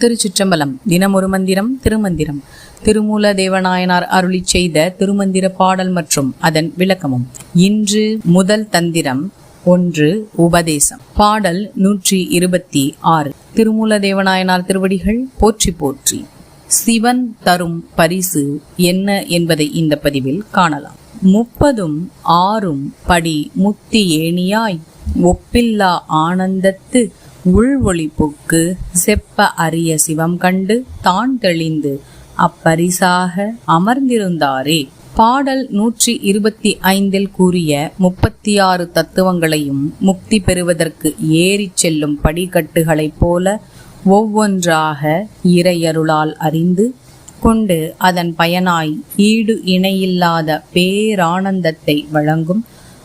திருச்சிற்றம்பலம். தினமொரு மந்திரம் திருமந்திரம். திருமூல தேவநாயனார் அருளி செய்த திருமந்திர பாடல் மற்றும் அதன் விளக்கமும். இன்று முதல் தந்திரம் ஒன்று உபதேசம். பாடல் நூற்றி இருபத்தி ஆறு. திருமூல தேவநாயனார் திருவடிகள் போற்றி போற்றி. சிவன் தரும் பரிசு என்ன என்பதை இந்த பதிவில் காணலாம். முப்பதும் ஆறும் படி முத்தி ஏணியாய் ஒப்பில்லா ஆனந்தத்து உள்வொளிப்புக்கு செப்ப அரிய சிவம் கண்டு தான் தெளிந்து அப்பரிசாக அமர்ந்திருந்தாரே. பாடல் நூற்றி இருபத்தி ஐந்தில் கூறிய முப்பத்தி ஆறு தத்துவங்களையும் முக்தி பெறுவதற்கு ஏறிச் செல்லும் படிக்கட்டுகளைப் போல ஒவ்வொன்றாக இறையருளால் அறிந்து கொண்டு அதன் பயனாய் ஈடு இணையில்லாத பேரானந்தத்தை வழங்கும்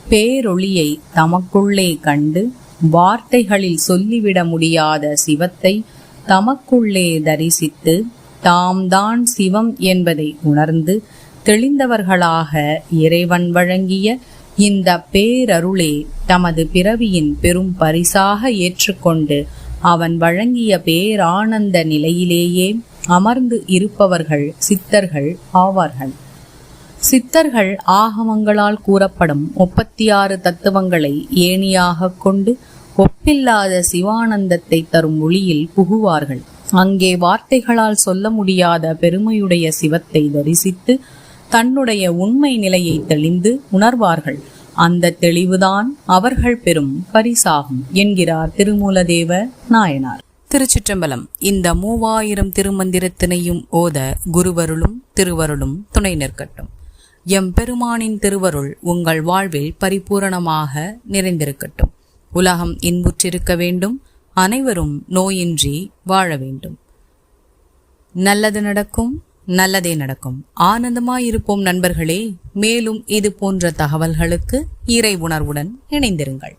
பேரொளியை தமக்குள்ளே கண்டு வார்த்தைகளில் சொல்லிவிட முடியாத சிவத்தை தமக்குள்ளே தரிசித்து தாம் தான் சிவம் என்பதை உணர்ந்து தெளிந்தவர்களாக இறைவன் வழங்கிய இந்த பேரருளே தமது பிறவியின் பெரும் பரிசாக ஏற்றுக்கொண்டு அவன் வழங்கிய பேரானந்த நிலையிலேயே அமர்ந்து இருப்பவர்கள் சித்தர்கள் ஆவார்கள். சித்தர்கள் ஆகமங்களால் கூறப்படும் முப்பத்தி ஆறு தத்துவங்களை ஏணியாக கொண்டு ஒப்பில்லாத சிவானந்தத்தை தரும் ஒளியில் புகுவார்கள். அங்கே வார்த்தைகளால் சொல்ல முடியாத பெருமையுடைய சிவத்தை தரிசித்து தன்னுடைய உண்மை நிலையை தெளிந்து உணர்வார்கள். அந்த தெளிவுதான் அவர்கள் பெறும் பரிசாகும் என்கிறார் திருமூலதேவ நாயனார். திருச்சிற்றம்பலம். இந்த மூவாயிரம் திருமந்திரத்தினையும் ஓத குருவருளும் திருவருளும் துணை நிற்கட்டும். எம்பெருமானின் திருவருள் உங்கள் வாழ்வில் பரிபூரணமாக நிறைந்திருக்கட்டும். உலகம் இன்புற்றிருக்க வேண்டும் அனைவரும் நோயின்றி வாழ வேண்டும். நல்லது நடக்கும் நல்லதே நடக்கும். ஆனந்தமாயிருப்போம் நண்பர்களே மேலும் இது போன்ற தகவல்களுக்கு இறை உணர்வுடன் இணைந்திருங்கள்.